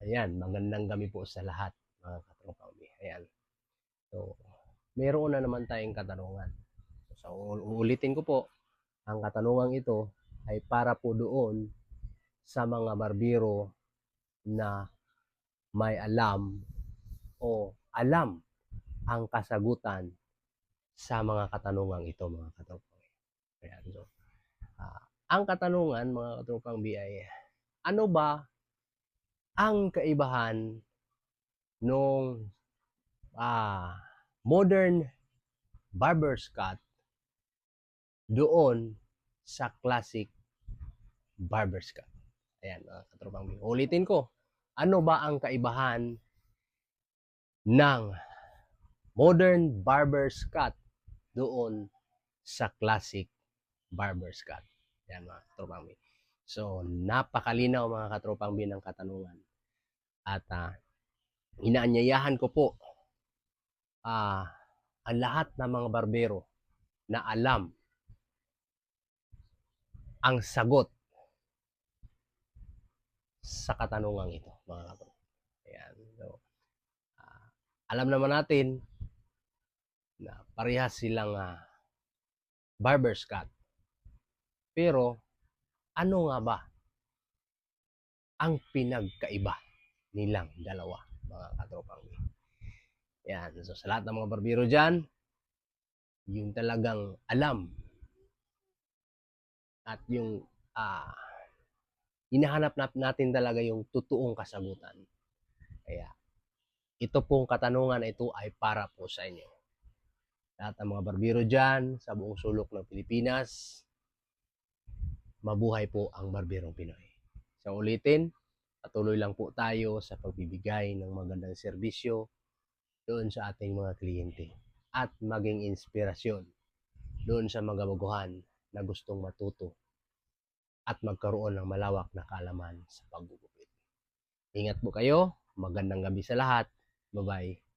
Ayan, magandang gabi po sa lahat, mga katropang B. Ayan. So, meron na naman tayong katanungan. So, uu- uulitin ko po, ang katanungan ito ay para po doon sa mga barbero na may alam o alam ang kasagutan sa mga katanungan ito, mga katropang B. Ayan. So, ah, ang katanungan, mga katropang B, ay ano ba ang kaibahan nung ah, modern barber's cut doon sa classic barber's cut. Ayan, mga katropang B. Ulitin ko, ano ba ang kaibahan ng modern barber's cut doon sa classic barber's cut? Ayan, mga katropang B. So, napakalinaw mga katropang B ng katanungan. At ah, inaanyayahan ko po ah, ang lahat ng mga barbero na alam ang sagot sa katanungang ito, mga katropang. Ayan. So, ah, alam naman natin na parehas silang ah, barber's cut. Pero, ano nga ba ang pinagkaiba nilang dalawa, mga katropang B. Yan. So, sa lahat ng mga barbero dyan, yung talagang alam at yung ah hinahanap nat- natin talaga yung totoong kasagutan. Kaya, ito pong katanungan ito ay para po sa inyo. Lahat ng mga barbero dyan, sa buong sulok ng Pilipinas, mabuhay po ang barberong Pinoy. Sa ulitin, patuloy lang po tayo sa pagbibigay ng magandang serbisyo doon sa ating mga kliyente at maging inspirasyon doon sa mga baguhan na gustong matuto at magkaroon ng malawak na kaalaman sa paggugupit. Ingat po kayo, magandang gabi sa lahat, bye-bye.